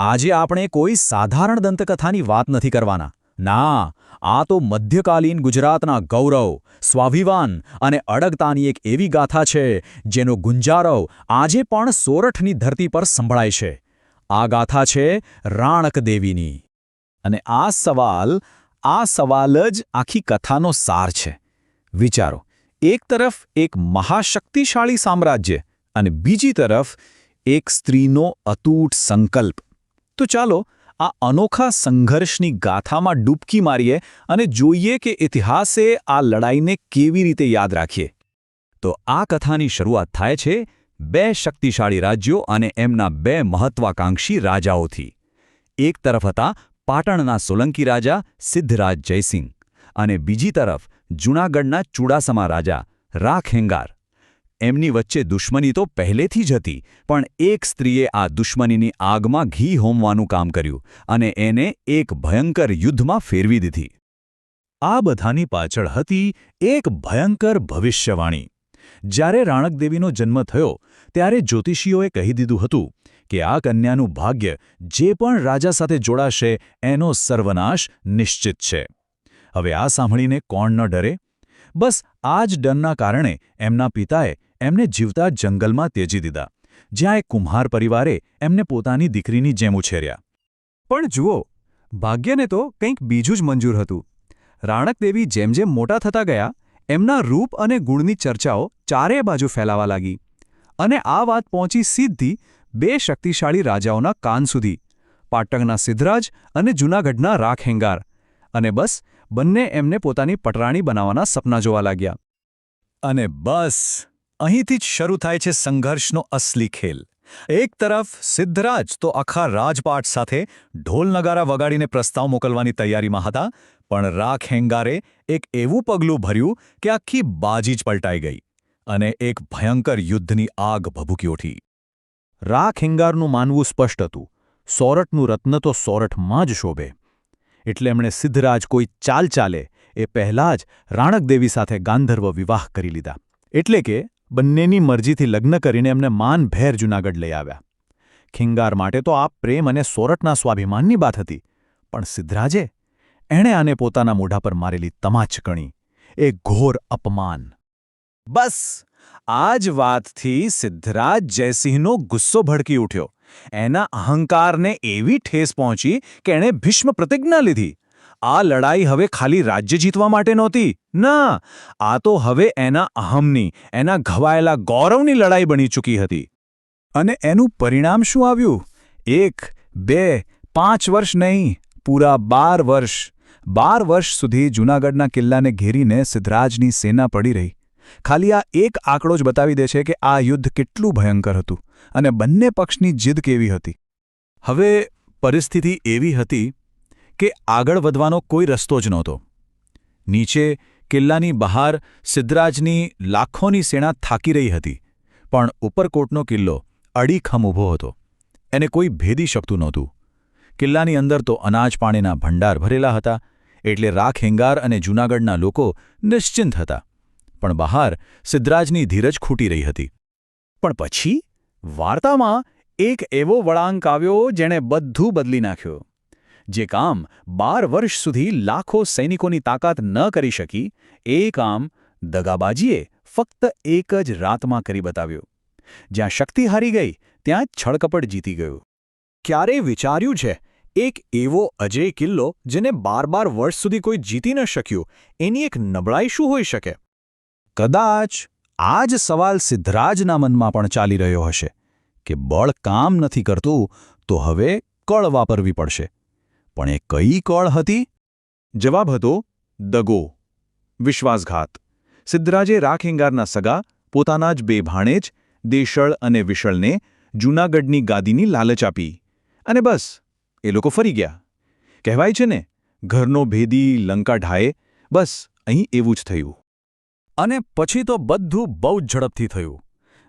આજે આપણે કોઈ સાધારણ દંતકથાની વાત નથી કરવાના. ના, આ તો મધ્યકાલીન ગુજરાતના ગૌરવ, સ્વાભિમાન અને અડગતાની એક એવી ગાથા છે, જેનો ગુંજારવ આજે પણ સોરઠની ધરતી પર સંભળાય છે. આ ગાથા છે રાણક દેવીની. અને આ સવાલ આ સવાલ જ આખી કથાનો સાર છે. વિચારો, એક તરફ એક મહાશક્તિશાળી સામ્રાજ્ય અને બીજી તરફ એક સ્ત્રીનો અતૂટ સંકલ્પ. તો ચાલો આ અનોખા સંઘર્ષની ગાથામાં ડૂબકી મારીએ અને જોઈએ કે ઇતિહાસે આ લડાઈને કેવી રીતે યાદ રાખીએ. તો આ કથાની શરૂઆત થાય છે બે શક્તિશાળી રાજ્યો અને એમના બે મહત્વાકાંક્ષી રાજાઓથી. એક તરફ હતા પાટણના સોલંકી રાજા સિદ્ધરાજ જયસિંહ અને બીજી તરફ જૂનાગઢના ચૂડાસમા રાજા રાખેંગાર. એમની વચ્ચે દુશ્મની તો પહેલેથી જ હતી, પણ એક સ્ત્રીએ આ દુશ્મનીની આગમાં ઘી હોમવાનું કામ કર્યું અને એને એક ભયંકર યુદ્ધમાં ફેરવી દીધી. આ બધાની પાછળ હતી એક ભયંકર ભવિષ્યવાણી. જ્યારે રાણકદેવીનો જન્મ થયો, ત્યારે જ્યોતિષીઓએ કહી દીધું હતું કે આ કન્યાનું ભાગ્ય જે પણ રાજા સાથે જોડાશે, એનો સર્વનાશ નિશ્ચિત છે. હવે આ સાંભળીને કોણ ન ડરે? બસ આ જ ડરના કારણે એમના પિતાએ એમને જીવતા જંગલમાં ત્યજી દીધા, જ્યાં એક કુંભાર પરિવારે એમને પોતાની દીકરીની જેમ ઉછેર્યા. પણ જુઓ, ભાગ્યને તો કંઈક બીજું જ મંજૂર હતું. રાણકદેવી જેમ જેમ મોટા થતા ગયા, એમના રૂપ અને ગુણની ચર્ચાઓ ચારે બાજુ ફેલાવા લાગી. અને આ વાત પહોંચી સીધી બે શક્તિશાળી રાજાઓના કાન સુધી, પાટણના સિદ્ધરાજ અને જૂનાગઢના રાખહેંગાર. અને બસ, બંને એમને પોતાની પટરાણી બનાવવાના સપના જોવા લાગ્યા. અને બસ! અહીંથી જ શરૂ થાય છે સંઘર્ષનો અસલી ખેલ. એક તરફ સિદ્ધરાજ તો આખા રાજપાટ સાથે ઢોલ નગારા વગાડીને પ્રસ્તાવ મોકલવાની તૈયારીમાં હતા, પણ રાખ હેંગારે એક એવું પગલું ભર્યું કે આખી બાજી જ પલટાઈ ગઈ અને એક ભયંકર યુદ્ધની આગ ભભૂકી ઉઠી. રાખ હેંગારનું માનવું સ્પષ્ટ હતું. સોરઠનું રત્ન તો સોરઠમાં જ શોભે. એટલે એમણે સિદ્ધરાજ કોઈ ચાલ ચાલે એ પહેલાં જ રાણકદેવી સાથે ગાંધર્વ વિવાહ કરી લીધા. એટલે કે બંનેની મરજીથી લગ્ન કરીને એમને માનભેર જૂનાગઢ લઈ આવ્યા. ખિંગાર માટે તો આ પ્રેમ અને સોરઠના સ્વાભિમાનની વાત હતી, પણ સિદ્ધરાજે એણે આને પોતાના મોઢા પર મારેલી તમાચકણી એ ઘોર અપમાન. બસ આ જ વાતથી સિદ્ધરાજ જયસિંહનો ગુસ્સો ભડકી ઉઠ્યો. એના અહંકારને એવી ઠેસ પહોંચી કે એણે ભીષ્મ પ્રતિજ્ઞા લીધી. આ લડાઈ હવે ખાલી રાજ્ય જીતવા માટે નહોતી. ના, આ તો હવે એના અહમની, એના ઘવાયેલા ગૌરવની લડાઈ બની ચૂકી હતી. અને એનું પરિણામ શું આવ્યું? એક, બે, પાંચ વર્ષ નહીં, પૂરા બાર વર્ષ. બાર વર્ષ સુધી જૂનાગઢના કિલ્લાને ઘેરીને સિદ્ધરાજની સેના પડી રહી. ખાલી આ એક આંકડો જ બતાવી દે છે કે આ યુદ્ધ કેટલું ભયંકર હતું અને બંને પક્ષની જીદ કેવી હતી. હવે પરિસ્થિતિ એવી હતી કે આગળ વધવાનો કોઈ રસ્તો જ નહોતો. નીચે કિલ્લાની બહાર સિદ્ધરાજની લાખોની સેના થાકી રહી હતી, પણ ઉપરકોટનો કિલ્લો અડીખમ ઊભો હતો. એને કોઈ ભેદી શકતું નહોતું. કિલ્લાની અંદર તો અનાજ પાણીના ભંડાર ભરેલા હતા, એટલે રાખ હેંગાર અને જૂનાગઢના લોકો નિશ્ચિંત હતા. પણ બહાર સિદ્ધરાજની ધીરજ ખૂટી રહી હતી. પણ પછી? વાર્તામાં એક એવો વળાંક આવ્યો જેણે બધું બદલી નાખ્યું. જે કામ બાર વર્ષ સુધી લાખો સૈનિકોની તાકાત ન કરી શકી, એ કામ દગાબાજીએ ફક્ત એક જ રાતમાં કરી બતાવ્યું. જ્યાં શક્તિ હારી ગઈ, ત્યાં છળકપટ જીતી ગયું. ક્યારે વિચાર્યું છે, એક એવો અજય કિલ્લો જેને બાર બાર વર્ષ સુધી કોઈ જીતી ન શક્યું, એની એક નબળાઈ શું હોઈ શકે? કદાચ આ જ સવાલ સિદ્ધરાજના મનમાં પણ ચાલી રહ્યો હશે, કે બળ કામ નથી કરતું, તો હવે કળ વાપરવી પડશે. પણ એ કઈ કળ હતી? જવાબ હતો, દગો. વિશ્વાસઘાત. સિદ્ધરાજે રાખેંગારના સગા પોતાના જ બે ભાણેજ દેશળ અને વિશળને જૂનાગઢની ગાદીની લાલચ આપી. અને બસ, એ લોકો ફરી ગયા. કહેવાય છે ને, ઘરનો ભેદી લંકા ઢાએ, બસ, અહીં એવું જ થયું. અને પછી તો બધું બહુ જ ઝડપથી થયું.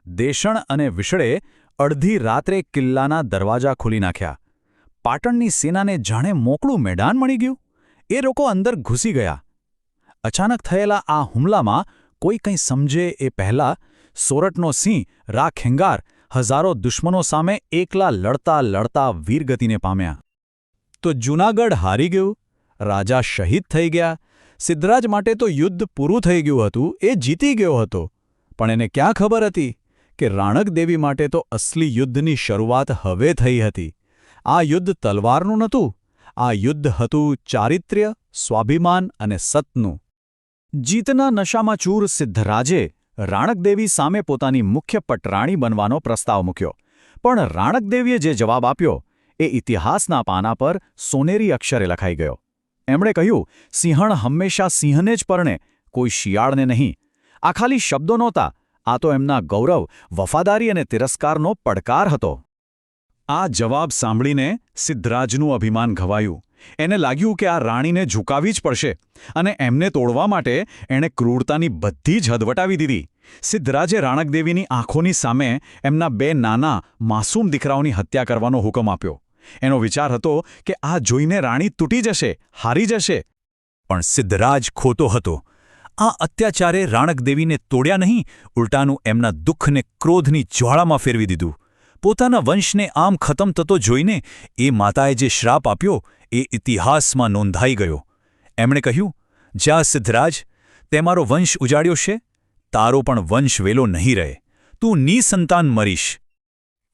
દેશણ અને વિશળે અડધી રાત્રે કિલ્લાના દરવાજા ખોલી નાખ્યા. પાટણની સેનાને જાણે મોકળું મેદાન મળી ગયું. એ લોકો અંદર ઘૂસી ગયા. અચાનક થયેલા આ હુમલામાં કોઈ કંઈ સમજે એ પહેલાં સોરઠનો સિંહ રા ખેંગાર હજારો દુશ્મનો સામે એકલા લડતા લડતા વીરગતિને પામ્યા. તો જૂનાગઢ હારી ગયું, રાજા શહીદ થઈ ગયા, સિદ્ધરાજ માટે તો યુદ્ધ પૂરું થઈ ગયું હતું, એ જીતી ગયો હતો. પણ એને ક્યાં ખબર હતી કે રાણક દેવી માટે તો અસલી યુદ્ધની શરૂઆત હવે થઈ હતી. આ યુદ્ધ તલવારનું નહોતું. આ યુદ્ધ હતું ચારિત્ર્ય, સ્વાભિમાન અને સતનું. જીતના નશામાં ચૂર સિદ્ધરાજે રાણકદેવી સામે પોતાની મુખ્ય પટરાણી બનવાનો પ્રસ્તાવ મૂક્યો. પણ રાણકદેવીએ જે જવાબ આપ્યો, એ ઇતિહાસના પાના પર સોનેરી અક્ષરે લખાઈ ગયો. એમણે કહ્યું, સિંહણ હંમેશા સિંહને જ પરણે, કોઈ શિયાળને નહીં. આ ખાલી શબ્દો નહોતા, આ તો એમના ગૌરવ, વફાદારી અને તિરસ્કારનો પડકાર હતો. આ જવાબ સાંભળીને સિદ્ધરાજનું અભિમાન ઘવાયું. એને લાગ્યું કે આ રાણીને ઝુકાવી જ પડશે અને એમને તોડવા માટે એણે ક્રૂરતાની બધી જ હદ વટાવી દીધી. સિદ્ધરાજે રાણકદેવીની આંખોની સામે એમના બે નાના માસૂમ દીકરાઓની હત્યા કરવાનો હુકમ આપ્યો. એનો વિચાર હતો કે આ જોઈને રાણી તૂટી જશે, હારી જશે. પણ સિદ્ધરાજ ખોટો હતો. આ અત્યાચારે રાણકદેવીને તોડ્યા નહીં, ઉલટાનું એમના દુઃખને ક્રોધની જ્વાળામાં ફેરવી દીધું. પોતાના વંશને આમ ખતમ થતો જોઈને એ માતાએ જે શ્રાપ આપ્યો, એ ઇતિહાસમાં નોંધાઈ ગયો. એમણે કહ્યું, જા સિદ્ધરાજ, તે મારો વંશ ઉજાડ્યો છે, તારો પણ વંશ વેલો નહીં રહે. તું નિસંતાન મરીશ.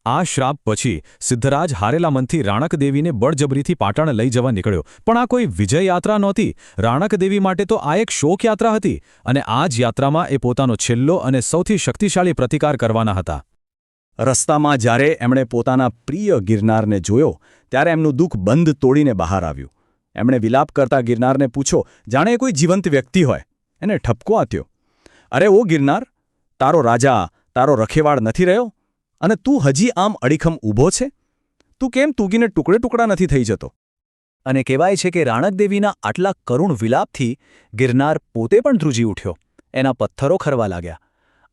આ શ્રાપ પછી સિદ્ધરાજ હારેલા મનથી રાણકદેવીને બળજબરીથી પાટણ લઈ જવા નીકળ્યો. પણ આ કોઈ વિજય યાત્રા નહોતી. રાણકદેવી માટે તો આ એક શોક યાત્રા હતી અને આ જ યાત્રામાં એ પોતાનો છેલ્લો અને સૌથી શક્તિશાળી પ્રતિકાર કરવાના હતા. રસ્તામાં જ્યારે એમણે પોતાના પ્રિય ગિરનારને જોયો, ત્યારે એમનું દુઃખ બંધ તોડીને બહાર આવ્યું. એમણે વિલાપ કરતા ગિરનારને પૂછો જાણે કોઈ જીવંત વ્યક્તિ હોય? એને ઠપકો આત્યો અરે ઓ ગિરનાર, તારો રાજા, તારો રખેવાળ નથી રહ્યો? અને તું હજી આમ અડીખમ ઊભો છે? તું કેમ તૂગીને ટુકડે ટુકડા નથી થઈ જતો? અને કહેવાય છે કે રાણકદેવીના આટલા કરુણ વિલાપથી ગિરનાર પોતે પણ ધ્રુજી ઉઠ્યો. એના પથ્થરો ખરવા લાગ્યા.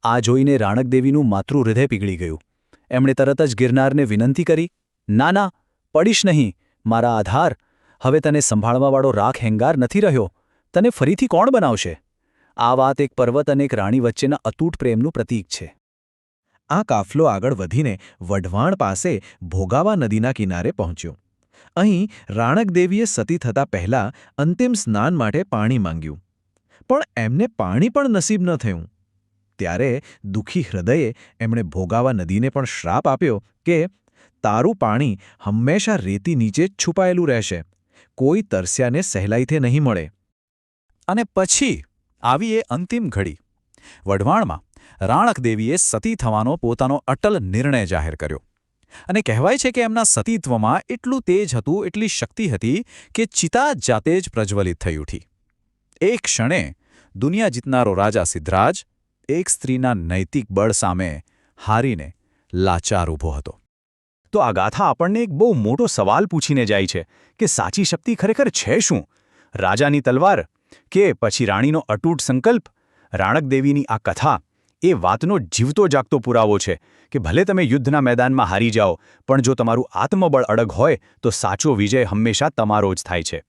આ જોઈને રાણકદેવીનું માતૃ હૃદય પીગળી ગયું. એમણે તરત જ ગિરનારને વિનંતી કરી, ના ના, પડીશ નહીં, મારા આધાર, હવે તને સંભાળવાવાળો રાખ હેંગાર નથી રહ્યો, તને ફરીથી કોણ બનાવશે? આ વાત એક પર્વત અને એક રાણી વચ્ચેના અતૂટ પ્રેમનું પ્રતીક છે. આ કાફલો આગળ વધીને વઢવાણ પાસે ભોગાવા નદીના કિનારે પહોંચ્યો. અહીં રાણકદેવીએ સતી થતા પહેલા અંતિમ સ્નાન માટે પાણી માંગ્યું. પણ એમને પાણી પણ નસીબ ન થયું. ત્યારે દુઃખી હૃદયે એમણે ભોગાવા નદીને પણ શ્રાપ આપ્યો કે, તારું પાણી હંમેશા રેતી નીચે છુપાયેલું રહેશે. કોઈ તરસ્યાને સહેલાઈથી નહીં મળે. અને પછી આવી એ અંતિમ ઘડી. વઢવાણમાં રાણકદેવીએ સતી થવાનો પોતાનો અટલ નિર્ણય જાહેર કર્યો. અને કહેવાય છે કે એમના સતીત્વમાં એટલું તેજ હતું, એટલી શક્તિ હતી કે ચિતા જાતે જ પ્રજ્વલિત થઈ ઉઠી. એક ક્ષણે દુનિયા જીતનારો રાજા સિદ્ધરાજ એક સ્ત્રીના નૈતિક બળ સામે હારીને લાચાર ઊભો હતો. તો આ ગાથા આપણને એક બહુ મોટો સવાલ પૂછીને જાય છે કે સાચી શક્તિ ખરેખર છે શું? રાજાની તલવાર કે પછી રાણીનો અટૂટ સંકલ્પ? રાણકદેવીની આ કથા એ વાતનો જીવતો જાગતો પુરાવો છે કે ભલે તમે યુદ્ધના મેદાનમાં હારી જાઓ, પણ જો તમારું આત્મબળ અડગ હોય તો સાચો વિજય હંમેશા તમારો જ થાય છે.